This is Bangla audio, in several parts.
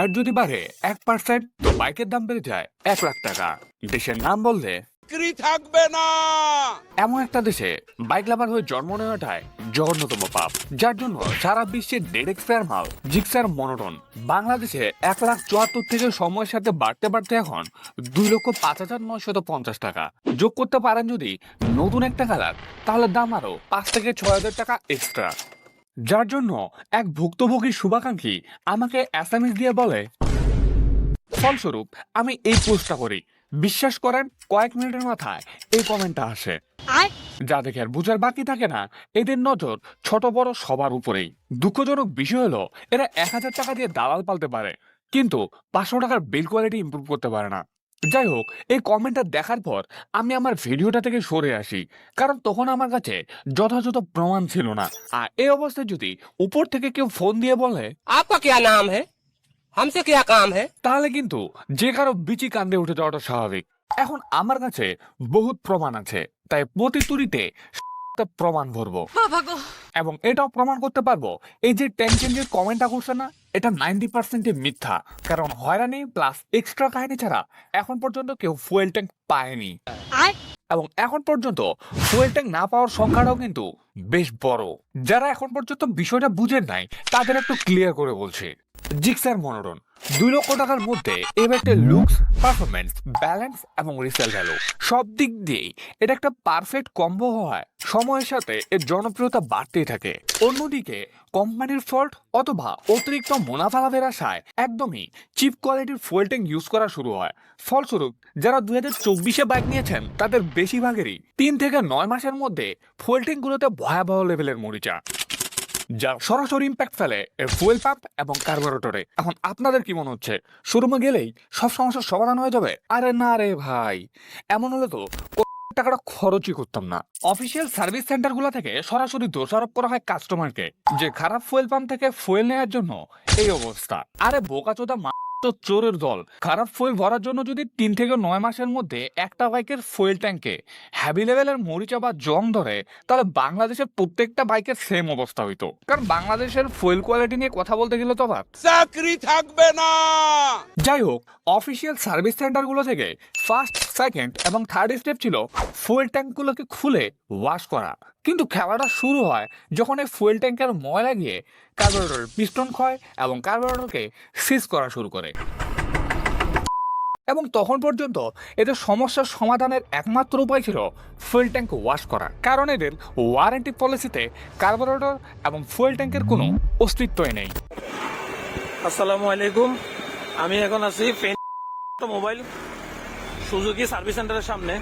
ভ্যাট যদি বাড়ে এক পার্সেন্ট তো বাইকের দাম বেড়ে যায় এক লাখ টাকা। দেশের নাম বললে চাকরি থাকবে না! এমন একটা দেশে বাইক লাভার হয়ে জন্ম নেওয়াটাই জঘন্যতম পাপ। যার জন্য সারা বিশ্বে ডেড এক্সপায়ার মাল জিক্সার মনোটন বাংলাদেশে এক লাখ চুয়াত্তর থেকে সময়ের সাথে বাড়তে বাড়তে এখন দুই লক্ষ পাঁচ হাজার নয়শত পঞ্চাশ টাকা। যোগ করতে পারেন যদি নতুন একটা কালার তাহলে দাম আরও পাঁচ থেকে ছয় হাজার টাকা এক্সট্রা যার জন্য এক ভুক্তভোগী শুভাকাঙ্ক্ষী আমাকে এসএমএস দিয়ে বলে ফলস্বরূপ আমি এই পোস্টটা করি। বিশ্বাস করেন কয়েক মিনিটের মাথায় এই কমেন্টটা আসে। যা দেখে আর বুঝার বাকি থাকে না। এদের নজর ছোট বড় সবার উপরেই। দুঃখজনক বিষয় হলো এরা এক হাজার টাকা দিয়ে দালাল পালতে পারে কিন্তু পাঁচশো টাকার বিল কোয়ালিটি ইম্প্রুভ করতে পারে না। যাই হোক এই কমেন্টটা দেখার পর আমি আমার ভিডিওটা থেকে সরে আসি। কারণ তখন আমার কাছে যথাযথ প্রমাণ ছিল না। আর এই অবস্থায় যদি উপর থেকে কেউ ফোন দিয়ে বলে আপা কে নাম হ্যাঁ হামসে কে কাম তাহলে কিন্তু যে কারও বিচি কান্দে উঠে যাওয়াটা স্বাভাবিক। এখন আমার কাছে বহুত প্রমাণ আছে তাই প্রতিতুরিতে প্রমাণ ভরবো। এবং এটাও প্রমাণ করতে পারব এই যে টেনশন যে কমেন্টটা করছে না এটা নাইনটি পার্সেন্টে মিথ্যা। কারণ হয়রানি প্লাস এক্সট্রা কাহিনী ছাড়া এখন পর্যন্ত কেউ ফুয়েল ট্যাঙ্ক পায়নি। এবং এখন পর্যন্ত ফুয়েল ট্যাঙ্ক না পাওয়ার সংখ্যাটাও কিন্তু বেশ বড়। যারা এখন পর্যন্ত বিষয়টা বুঝেন নাই তাদের একটু ক্লিয়ার করে বলছি। Gixxer monotone. দুই লক্ষ টাকার মধ্যে এই ব্যাগটির লুকস পারফরমেন্স ব্যালেন্স এবং রিসেল ভ্যালু সব দিক দিয়েই এটা একটা পারফেক্ট কম্বো হওয়ায় সময়ের সাথে এর জনপ্রিয়তা বাড়তেই থাকে। অন্যদিকে কোম্পানির ফল্ট অথবা অতিরিক্ত মুনাফা লাভের আশায় একদমই চিপ কোয়ালিটির ফুয়েল ট্যাঙ্ক ইউজ করা শুরু হয়। ফলস্বরূপ, যারা দুই হাজার চব্বিশে বাইক নিয়েছেন, তাদের বেশিরভাগেরই তিন থেকে নয় মাসের মধ্যে ফুয়েল ট্যাঙ্কগুলোতে ভয়াবহ লেভেলের মরিচা। যা সরাসরি ইম্প্যাক্ট ফেলে ফুয়েল পাম্প এবং কার্বোরেটরে এখন আপনাদের কি মনে হচ্ছে? শোরুমে গেলেই সব সমস্যার সমাধান হয়ে যাবে? আরে না রে ভাই। এমন হলে তো টাকাটা খরচই করতাম না। অফিসিয়াল সার্ভিস সেন্টারগুলা থেকে সরাসরি দোষারোপ করা হয় কাস্টমারকে যে খারাপ ফুয়েল পাম্প থেকে ফুয়েল নেওয়ার জন্য এই অবস্থা। আরে বোকাচোদা মা তো চোরের দল। খারাপ ফুয়েল ভরার জন্য যদি তিন থেকে নয় মাসের মধ্যে একটা বাইকের ফুয়েল ট্যাঙ্কে হ্যাভি লেভেলের মরিচা বা জং ধরে তাহলে বাংলাদেশের প্রত্যেকটা বাইকের সেম অবস্থা হইতো। কারণ বাংলাদেশের ফুয়েল কোয়ালিটি নিয়ে কথা বলতে গেলে তো চাকরি থাকবে না! যাই হোক অফিসিয়াল সার্ভিস সেন্টারগুলো থেকে ফার্স্ট সেকেন্ড এবং থার্ড স্টেপ ছিল ফুয়েল ট্যাঙ্কগুলোকে খুলে ওয়াশ করা। কিন্তু খেলাটা শুরু হয় যখন এই ফুয়েল ট্যাঙ্কের ময়লা গিয়ে কার্বোরেটর পিস্টন ক্ষয় এবং কার্বোরেটরকে সিজ করা শুরু করে। এবং তখন পর্যন্ত এদের সমস্যার সমাধানের একমাত্র উপায় ছিল ফুয়েল ট্যাঙ্ক ওয়াশ করা। কারণ এদের ওয়ারেন্টি পলিসিতে কার্বোরেটর এবং ফুয়েল ট্যাঙ্কের কোনো অস্তিত্বই নেই। আসসালামু আলাইকুম। আমি এখন আছি মোবাইল সুজুকি সার্ভিস সেন্টারের সামনে।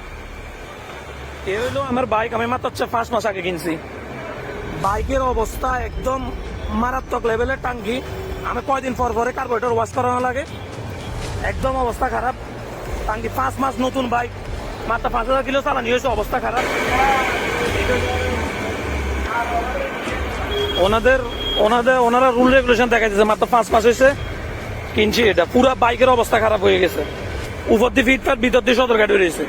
এ হলো আমার বাইক আমি মাত্র হচ্ছে পাঁচ মাস আগে কিনছি। বাইকের অবস্থা একদম মারাত্মক লেভেলের টাঙ্কি। আমি কয়দিন পর পরে কার্বোরেটর ওয়াশ করানো লাগে। একদম অবস্থা খারাপ। টাঙ্কি পাঁচ মাস নতুন বাইক মাত্র পাঁচ হাজার কিলো চালানি হয়েছে, অবস্থা খারাপ। ওনাদের ওনাদের, ওনারা রুল রেগুলেশন দেখা যাচ্ছে মাত্র পাঁচ মাস হয়েছে। কিনছি এটা। পুরা বাইকের অবস্থা খারাপ হয়ে গেছে। উপর দিয়ে ফিটফাট ভিতর দিয়ে সদর গাড়ি রয়েছে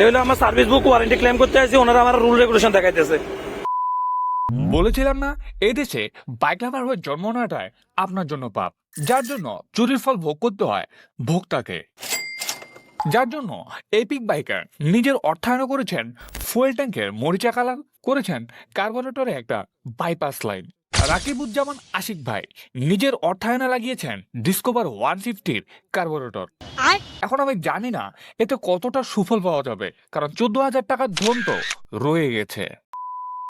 এই আমার সার্ভিস বুক ওয়ারেন্টি ক্লেম করতে আসছি, ওনারা আমার রুল রেগুলেশন দেখাইতেছে। বলেছিলাম না, এই দেশে বাইক লাভার হয়ে জন্ম নেওয়াটাই আপনার জন্য পাপ। যার জন্য চুরির ফল ভোগ করতে হয় ভোক্তাকে। যার জন্য এপিক বাইকার নিজের অর্থায়ন করেছেন ফুয়েল ট্যাঙ্কের মরিচা কালার করেছেন কার্বোরেটরে একটা বাইপাস লাইন রাকিবুজ্জামান আশিক ভাই নিজের অর্থায়নে লাগিয়েছেন ডিসকভার ওয়ান ফিফটির কার্বোরেটর এখন আমি জানি না এতে কতটা সুফল পাওয়া যাবে কারণ চোদ্দ হাজার টাকার ধন তো রয়ে গেছে।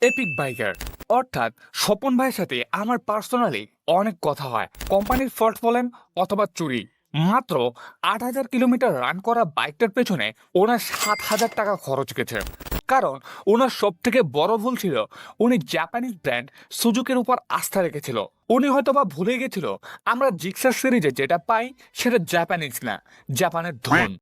এপিক বাইকার অর্থাৎ স্বপন ভাইয়ের সাথে আমার পার্সোনালি অনেক কথা হয়। কোম্পানির ফল্ট বলেন অথবা চুরি। মাত্র আট হাজার কিলোমিটার রান করা বাইকটার পেছনে ওনার সাত হাজার টাকা খরচ গেছে। কারণ ওনার সব থেকে বড় ভুল ছিল, উনি জাপানিজ ব্র্যান্ড সুজুকের উপর আস্থা রেখেছিল। উনি হয়তো বা ভুলে গেছিল, আমরা জিক্সার সিরিজে যেটা পাই সেটা জাপানিজ না জাপানের ধন।